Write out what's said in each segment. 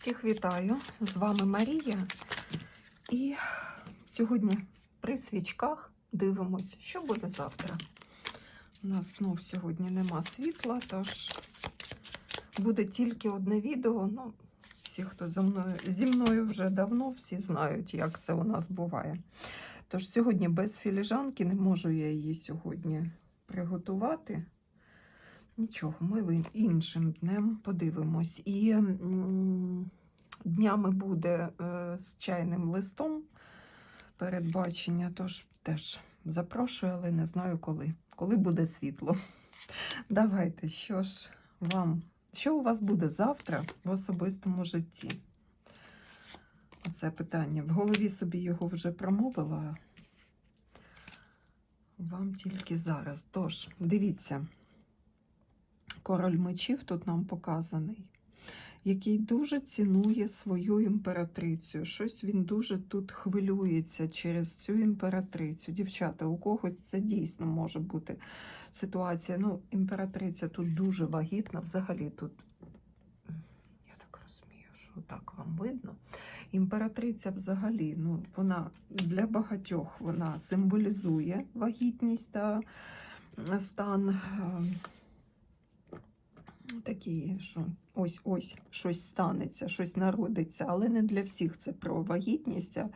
Всіх вітаю! З вами Марія. І сьогодні при свічках дивимось, що буде завтра. У нас знов сьогодні нема світла, тож буде тільки одне відео. Ну, всі, хто за мною, зі мною вже давно, всі знають, як це у нас буває. Тож сьогодні без філіжанки не можу я її сьогодні приготувати. Нічого, ми іншим днем подивимось. І днями буде е, з чайним листом передбачення, тож теж запрошую, але не знаю коли. Коли буде світло. Давайте, що ж вам, що у вас буде завтра в особистому житті? Оце питання. В голові собі його вже промовила. Вам тільки зараз. Тож, дивіться. Король мечів тут нам показаний, який дуже цінує свою імператрицю. Щось він дуже тут хвилюється через цю імператрицю. Дівчата, у когось це дійсно може бути ситуація. Ну, імператриця тут дуже вагітна. Взагалі тут, так вам видно. Імператриця взагалі, ну, вона для багатьох вона символізує вагітність та стан. Такі, що ось ось щось станеться, щось народиться, але не для всіх це про вагітність, а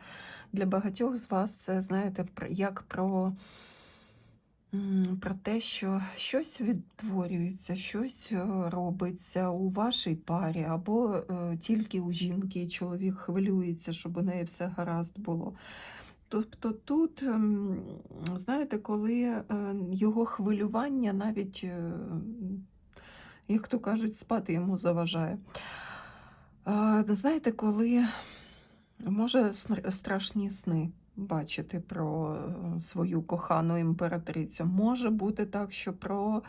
для багатьох з вас це, знаєте, як про, про те, що щось відтворюється, щось е, робиться у вашій парі, або е, тільки у жінки, чоловік хвилюється, щоб у неї все гаразд було. Тобто тут, ем, знаєте, коли е, його хвилювання навіть як то кажуть, спати йому заважає. Знаєте, коли може страшні сни бачити про е, свою кохану імператрицю. Може бути так, що про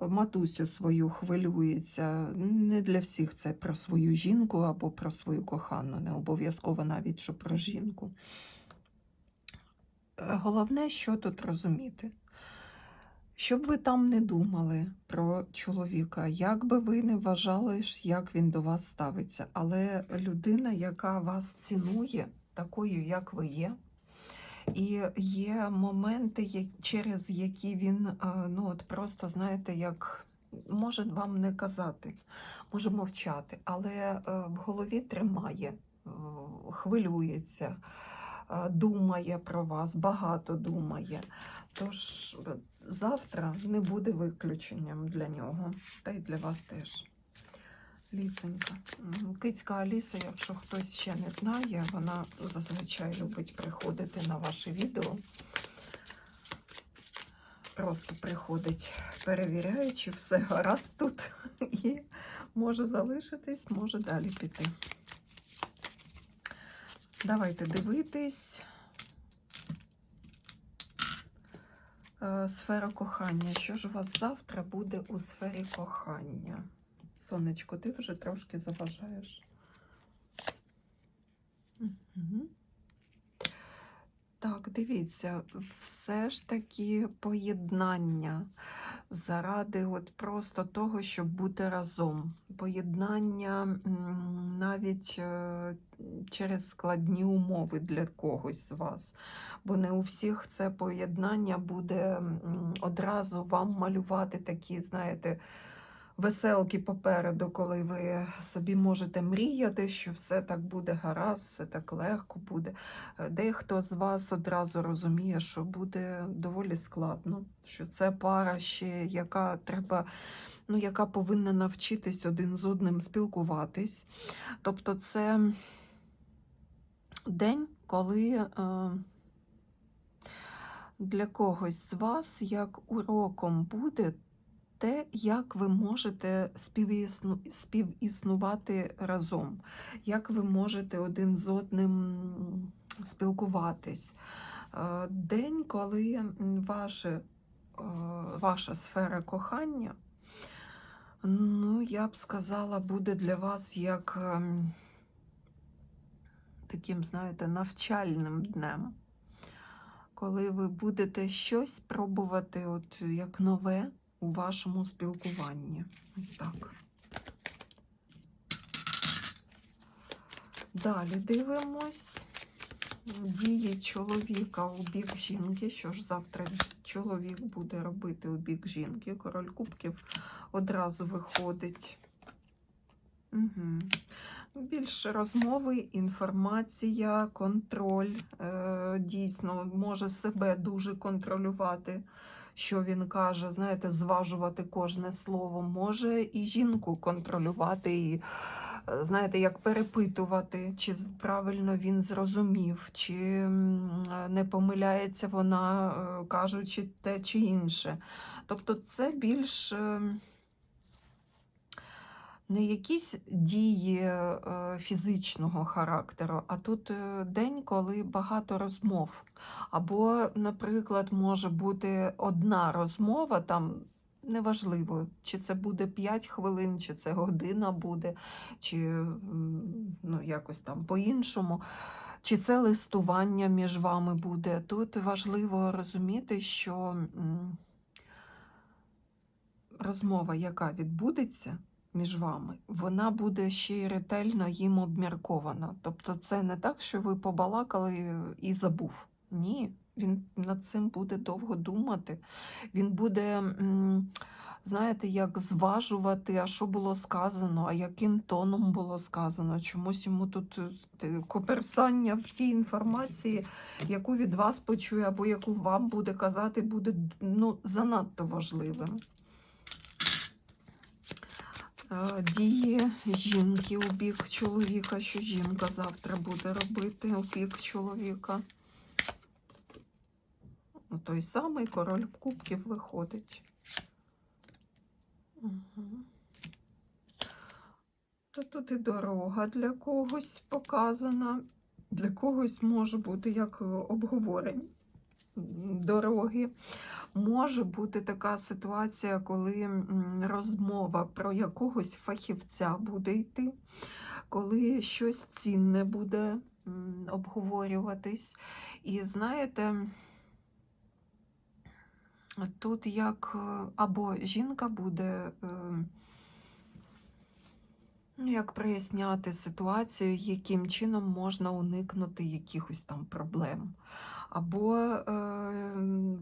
матусю свою хвилюється. Не для всіх це про свою жінку або про свою кохану, не обов'язково навіть що про жінку. Головне, що тут розуміти. Щоб ви там не думали про чоловіка, як би ви не вважали, як він до вас ставиться, але людина, яка вас цінує, такою, як ви є, і є моменти, через які він е, ну от просто знаєте, як може вам не казати, може мовчати, але е, в голові тримає, хвилюється, думає про вас, багато думає. Тож е, завтра не буде виключенням для нього, та й для вас теж. Лісенька. Кицька Аліса, якщо хтось ще не знає, вона зазвичай любить приходити на ваші відео. Просто приходить, перевіряючи, все гаразд тут і може залишитись, може далі піти. Давайте дивитись. Е, Сфера кохання. Що ж у вас завтра буде у сфері кохання? Сонечко, ти вже трошки заважаєш. Мгм. Так, дивіться, все ж таки поєднання заради от просто того, щоб бути разом. Поєднання навіть е, через складні умови для когось з вас. Бо не у всіх це поєднання буде одразу вам малювати такі, знаєте, веселки попереду, коли ви собі можете мріяти, що все так буде гаразд, все так легко буде. Е, Дехто з вас одразу розуміє, що буде доволі складно, що це пара ще, яка треба. Ну, яка повинна навчитись один з одним спілкуватись. Тобто, це день, коли е, для когось з вас як уроком буде те, як ви можете співісну... співіснувати разом, як ви можете один з одним спілкуватись. Е, День, коли ваше, е, ваша сфера кохання, ну, я б сказала, буде для вас як ем, таким, знаєте, навчальним днем. Коли ви будете щось пробувати, от як нове у вашому спілкуванні. Ось так. Далі дивимось дії чоловіка у бік жінки. Що ж завтра чоловік буде робити у бік жінки? Король кубків одразу виходить. Угу. Більше розмови, інформація, контроль. Е, дійсно, може себе дуже контролювати, що він каже, знаєте, зважувати кожне слово. Може і жінку контролювати, і, е, знаєте, як перепитувати, чи правильно він зрозумів, чи не помиляється вона, е, кажучи те чи інше. Тобто, це більш. Не якісь дії е, фізичного характеру, а тут е, день, коли багато розмов. Або, наприклад, може бути одна розмова, там неважливо, чи це буде 5 хвилин, чи це година буде, чи ну, якось там по-іншому. Чи це листування між вами буде? Тут важливо розуміти, що розмова, яка відбудеться, між вами, вона буде ще й ретельно їм обміркована. Тобто, це не так, що ви побалакали і забув. Ні, він над цим буде довго думати. Він буде, знаєте, як зважувати, а що було сказано, а яким тоном було сказано. Чомусь йому тут е, коперсання в тій інформації, яку від вас почує, або яку вам буде казати, буде ну, занадто важливим. Дії жінки у бік чоловіка, що жінка завтра буде робити у бік чоловіка. Ну, Той самий король кубків виходить. Угу. То тут і дорога для когось показана, для когось може бути як обговорення дороги. Може бути така ситуація, коли розмова про якогось фахівця буде йти, коли щось цінне буде обговорюватись. І знаєте, тут як е, або жінка буде. е, Ну, як проясняти ситуацію, яким чином можна уникнути якихось там проблем. Або е,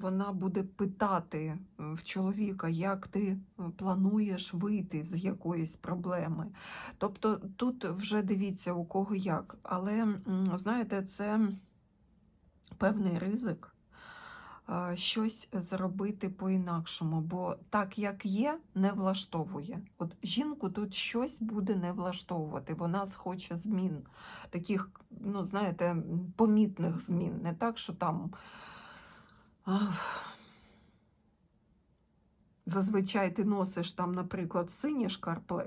вона буде питати в чоловіка, як ти е, плануєш вийти з якоїсь проблеми. Тобто тут вже дивіться, у кого як. Але, знаєте, це певний ризик е, щось зробити по-інакшому, бо так, як є, не влаштовує. От жінку тут щось буде не влаштовувати. Вона схоче змін, таких, ну, знаєте, помітних змін. Не так, що там. ах, Зазвичай ти носиш там, наприклад, сині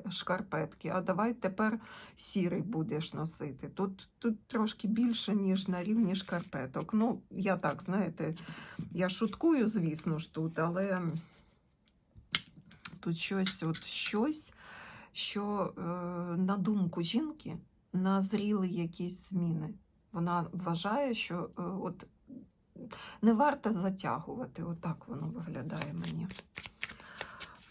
шкарпетки, а давай тепер сірий будеш носити. Тут, тут трошки більше, ніж на рівні шкарпеток. Ну, я так, знаєте, я шуткую, звісно ж, тут, але тут щось, от щось, що, е, на думку жінки, назріли якісь зміни. Вона вважає, що е, от не варто затягувати. Отак воно виглядає мені.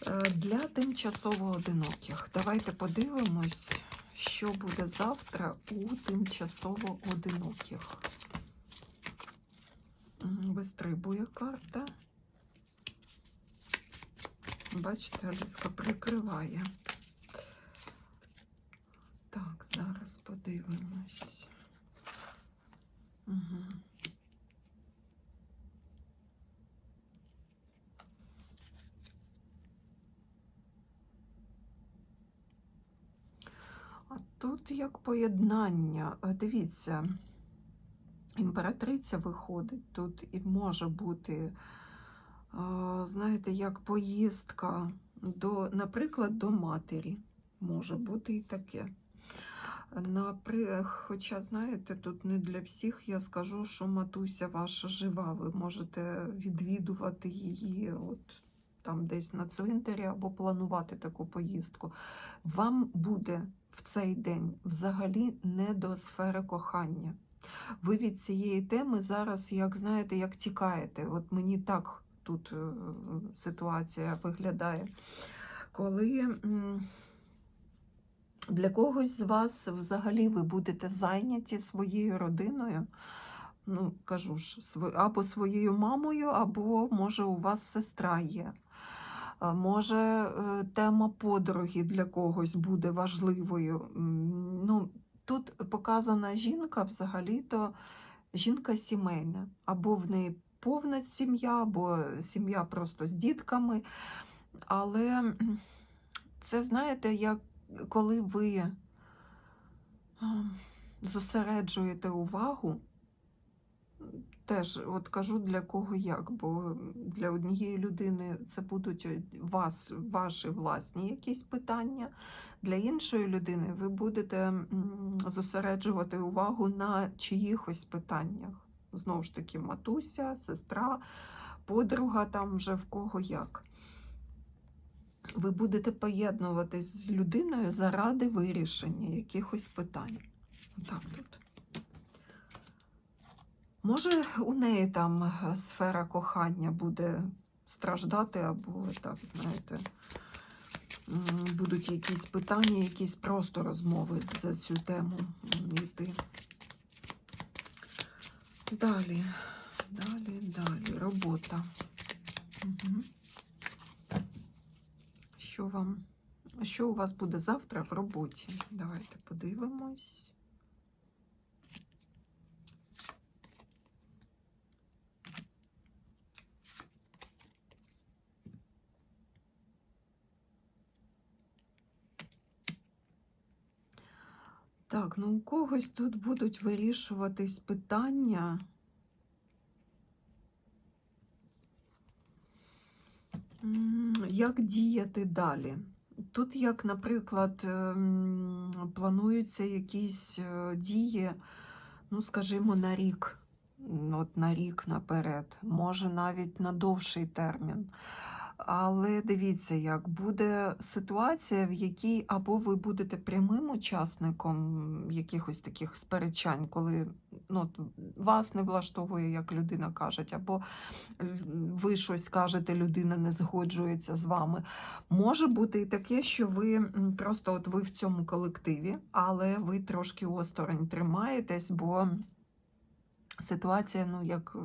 Е, Для тимчасово одиноких. Давайте подивимось, що буде завтра у тимчасово одиноких. Вистрибує карта. Бачите, Аліска прикриває. Так, зараз подивимось. Угу. А тут як поєднання. Е, Дивіться, імператриця виходить, тут і може бути, е, знаєте, як поїздка до, наприклад, до матері. Може бути і таке. Напри... Хоча, знаєте, тут не для всіх я скажу, що матуся ваша жива. Ви можете відвідувати її от там десь на цвинтарі або планувати таку поїздку. Вам буде в цей день взагалі не до сфери кохання. Ви від цієї теми зараз, як знаєте, як тікаєте. От мені так тут е, ситуація виглядає. Коли Для когось з вас взагалі ви будете зайняті своєю родиною. Ну, кажу ж, або своєю мамою, або може у вас сестра є. Може, е, тема подруги для когось буде важливою. Ну, тут показана жінка взагалі-то жінка сімейна. Або в неї повна сім'я, або сім'я просто з дітками. Але це, знаєте, як коли ви зосереджуєте увагу, теж от кажу для кого як, бо для однієї людини це будуть вас, ваші власні якісь питання. Для іншої людини ви будете зосереджувати увагу на чиїхось питаннях. Знову ж таки, матуся, сестра, подруга, там вже в кого як. Ви будете поєднуватись з людиною заради вирішення якихось питань. Так тут. Може, у неї там е, сфера кохання буде страждати, або так, знаєте, будуть якісь питання, якісь просто розмови за цю тему йти. Далі, далі, далі. Робота. Угу. Що вам? Що у вас буде завтра в роботі? Давайте подивимось. Так, ну у когось тут будуть вирішуватись питання. Як діяти далі? Тут, як, наприклад, ем, плануються якісь е, дії, ну, скажімо, на рік, от на рік наперед, може навіть на довший термін. Але дивіться, як буде ситуація, в якій або ви будете прямим учасником якихось таких сперечань, коли ну, вас не влаштовує, як людина каже, або ви щось кажете, людина не згоджується з вами. Може бути і таке, що ви просто от ви в цьому колективі, але ви трошки осторонь тримаєтесь, бо ситуація, ну, як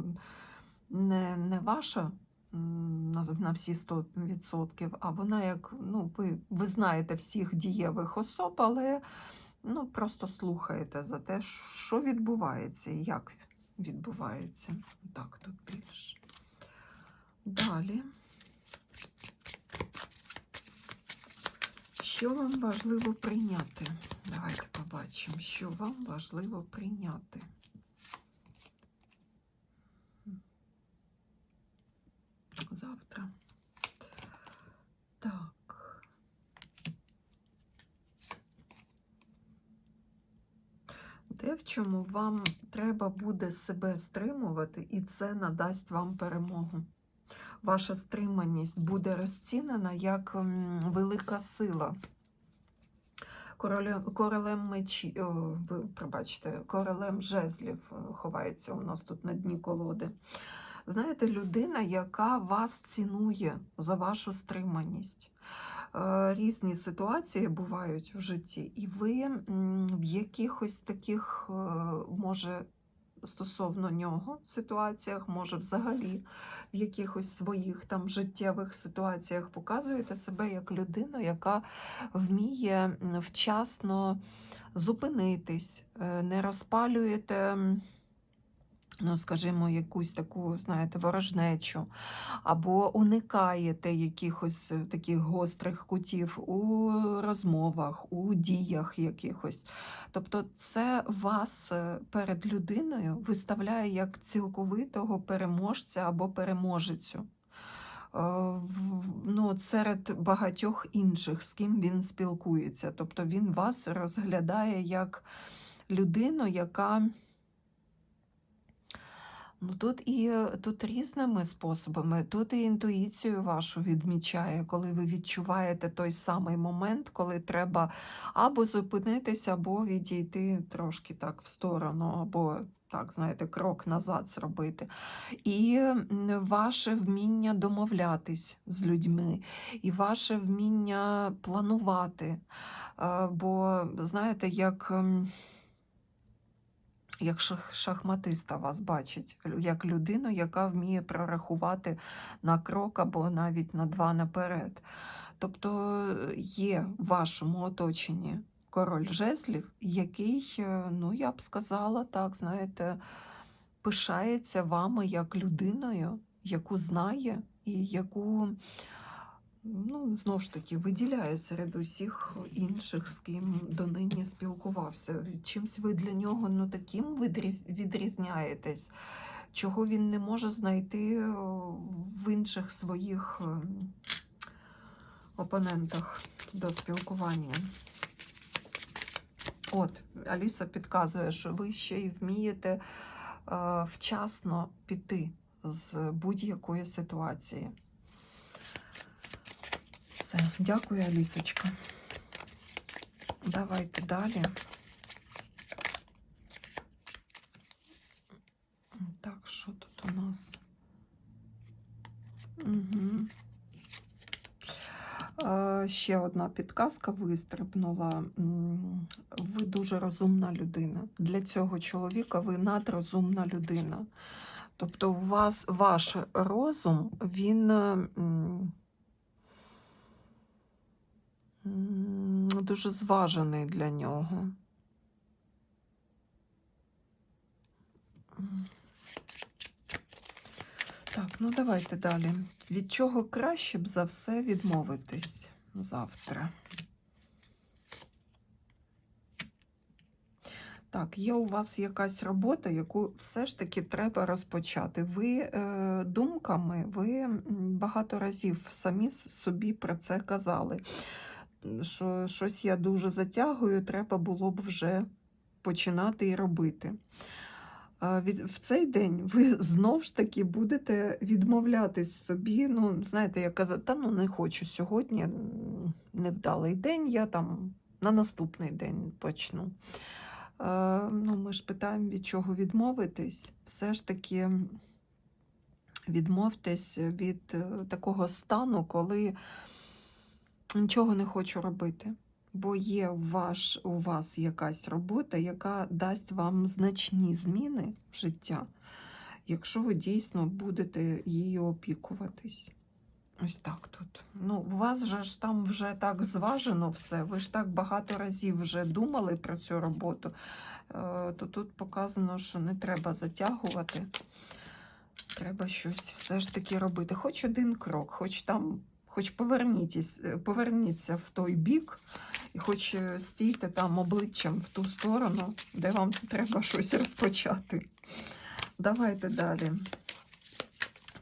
не, не ваша на, всі 100%, а вона як, ну, ви, ви знаєте всіх дієвих особ, але ну, просто слухаєте за те, що відбувається і як відбувається. Так, тут більше. Далі. Що вам важливо прийняти? Давайте побачимо, що вам важливо прийняти. Завтра. Так. Те, в чому вам треба буде себе стримувати, і це надасть вам перемогу. Ваша стриманість буде розцінена як велика сила. Королем, королем мечі, о, ви пробачте, королем жезлів е, ховається у нас тут на дні колоди. Знаєте, людина, яка вас цінує за вашу стриманість. Е, Різні ситуації бувають в житті, і ви в якихось таких, е, може, стосовно нього ситуаціях, може, взагалі в якихось своїх там життєвих ситуаціях показуєте себе як людину, яка вміє вчасно зупинитись, е, не розпалюєте. Ну, скажімо, якусь таку, знаєте, ворожнечу, або уникаєте якихось е, таких гострих кутів у розмовах, у діях якихось. Тобто, це вас е, перед людиною виставляє як цілковитого переможця або переможецю. Е, Ну, серед багатьох інших, з ким він спілкується. Тобто він вас розглядає як людину, яка Ну, тут і е, тут різними способами. Тут і інтуїцію вашу відмічає, коли ви відчуваєте той самий момент, коли треба або зупинитися, або відійти трошки так в сторону, або так, знаєте, крок назад зробити. І ваше вміння домовлятись з людьми, і ваше вміння планувати. Е, Бо, знаєте, як, як шахматиста вас бачить, як людину, яка вміє прорахувати на крок або навіть на два наперед. Тобто є в вашому оточенні король жезлів, який, е, ну я б сказала так, знаєте, пишається вами як людиною, яку знає і яку, ну, знову ж таки, виділяє серед усіх інших, з ким донині спілкувався. Чимсь ви для нього ну, таким відрізняєтесь, чого він не може знайти е, в інших своїх е, опонентах до спілкування. От, Аліса підказує, що ви ще й вмієте е, вчасно піти з будь-якої ситуації. Все, дякую, Алісочка. Давайте далі. Так, що тут у нас? Угу. Ще одна підказка вистрибнула. Ви дуже розумна людина. Для цього чоловіка ви надрозумна людина. Тобто, у вас ваш розум, він дуже зважений для нього. Так, ну давайте далі. Від чого краще б за все відмовитись завтра? Так, є у вас якась робота, яку все ж таки треба розпочати. Ви е, думками, ви багато разів самі собі про це казали. Що щось я дуже затягую, треба було б вже починати і робити. В цей день ви знов ж таки будете відмовлятись собі. Ну, знаєте, як казати, та ну не хочу сьогодні, невдалий день, я там на наступний день почну. Е, ну, ми ж питаємо, від чого відмовитись. Все ж таки відмовтесь від е, такого стану, коли нічого не хочу робити. Бо є ваш, у вас якась робота, яка дасть вам значні зміни в життя, якщо ви дійсно будете її опікуватись. Ось так тут. Ну, у вас же ж там вже так зважено все. Ви ж так багато разів вже думали про цю роботу. Е, То тут показано, що не треба затягувати. Треба щось все ж таки робити. Хоч один крок, хоч там, хоч е, поверніться в той бік, і хоч е, стійте там обличчям в ту сторону, де вам треба щось розпочати. Давайте далі.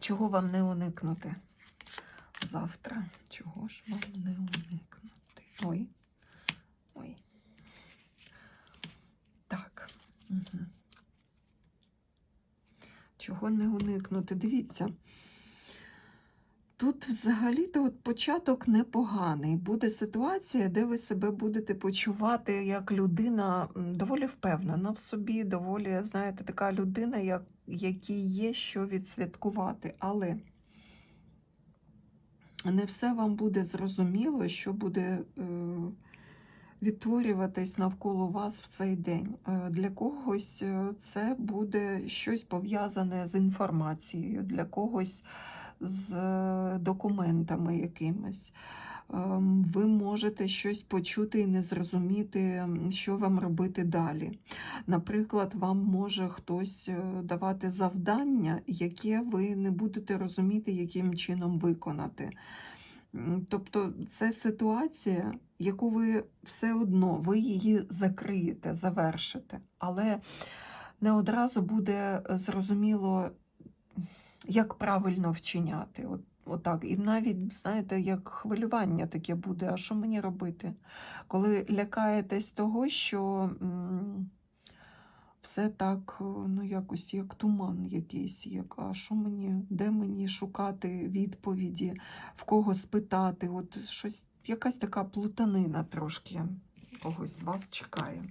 Чого вам не уникнути завтра? Чого ж вам не уникнути? Ой. Ой. Так. Угу. Чого не уникнути? Дивіться. Тут взагалі-то от початок непоганий. Буде ситуація, де ви себе будете почувати як людина доволі впевнена в собі, доволі, знаєте, така людина, як, якій є що відсвяткувати. Але не все вам буде зрозуміло, що буде е, відтворюватись навколо вас в цей день. Е, Для когось е, це буде щось пов'язане з інформацією, для когось з е, документами якимись. Ем, Ви можете щось почути і не зрозуміти, що вам робити далі. Наприклад, вам може хтось е, давати завдання, яке ви не будете розуміти, яким чином виконати. Тобто це ситуація, яку ви все одно ви її закриєте, завершите, але не одразу буде зрозуміло, як правильно вчиняти. От, отак. І навіть, знаєте, як хвилювання таке буде, а що мені робити? Коли лякаєтесь того, що все так, е, ну, якось як туман якийсь, як, а що мені, де мені шукати відповіді, в кого спитати, от щось, якась така плутанина трошки когось з вас чекає.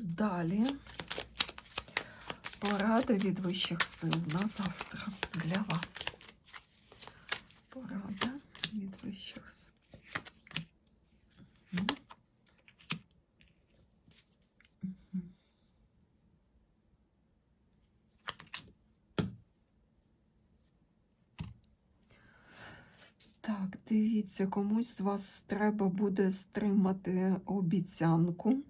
Далі Порада від вищих сил на завтра для вас. Порада від вищих сил. Ну. Так, дивіться, комусь з вас треба буде стримати обіцянку.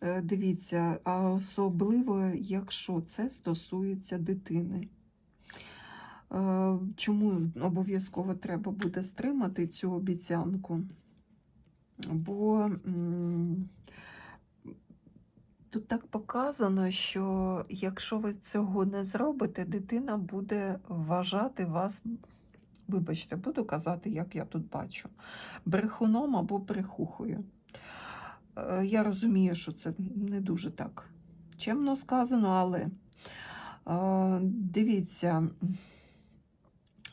Е, Дивіться, а особливо, якщо це стосується дитини. Е, Чому обов'язково треба буде стримати цю обіцянку? Бо тут так показано, що якщо ви цього не зробите, дитина буде вважати вас, вибачте, буду казати, як я тут бачу, брехуном або брехухою. Е, Я розумію, що це не дуже так чемно сказано, але е, дивіться,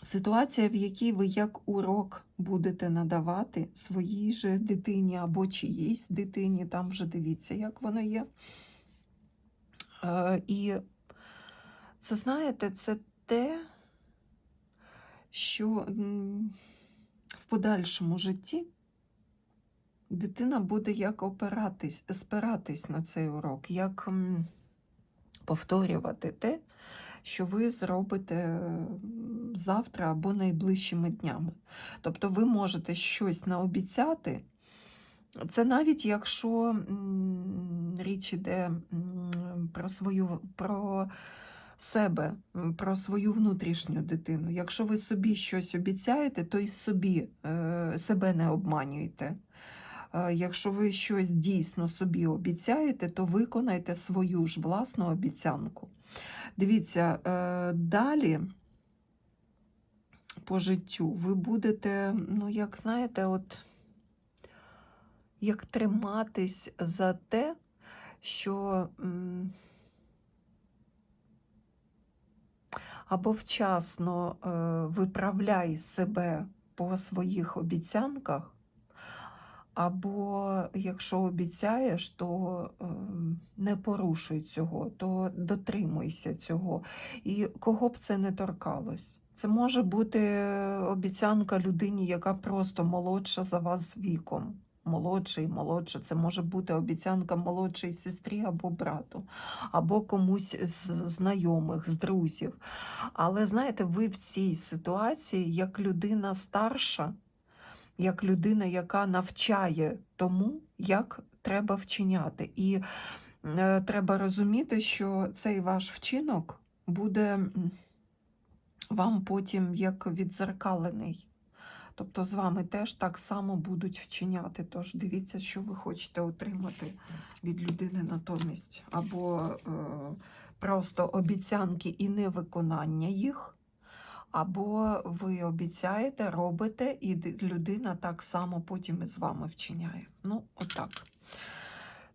ситуація, в якій ви як урок будете надавати своїй же дитині або чиїсь дитині, там вже дивіться, як воно є. Е, І це, знаєте, це те, що в подальшому житті дитина буде як опиратись, спиратись на цей урок, як повторювати те, що ви зробите завтра або найближчими днями. Тобто ви можете щось наобіцяти. Це навіть якщо річ іде про свою про себе, про свою внутрішню дитину. Якщо ви собі щось обіцяєте, то й собі е, себе не обманюйте. Е, Якщо ви щось дійсно собі обіцяєте, то виконайте свою ж власну обіцянку. Дивіться, е, далі по життю ви будете, ну, як знаєте, от як триматись за те, що або вчасно е, виправляй себе по своїх обіцянках, або якщо обіцяєш, то е, не порушуй цього, то дотримуйся цього. І кого б це не торкалось. Це може бути обіцянка людині, яка просто молодша за вас віком. Молодший, молодша, це може бути обіцянка молодшій сестрі або брату, або комусь з знайомих, з друзів. Але знаєте, ви в цій ситуації, як людина старша, як людина, яка навчає тому, як треба вчиняти. І е, треба розуміти, що цей ваш вчинок буде вам потім як відзеркалений. Тобто з вами теж так само будуть вчиняти. Тож дивіться, що ви хочете отримати від людини натомість. Або е, просто обіцянки і невиконання їх, або ви обіцяєте, робите, і людина так само потім і з вами вчиняє. Ну, отак.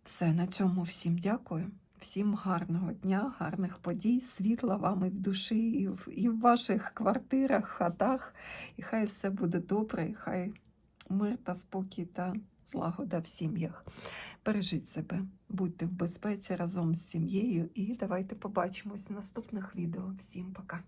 Все, на цьому всім дякую. Всім гарного дня, гарних подій, світла вам і в душі, і в, і в ваших квартирах, хатах. І хай все буде добре, і хай мир та спокій та злагода в сім'ях. Бережіть себе, будьте в безпеці разом з сім'єю, і давайте побачимось в наступних відео. Всім пока!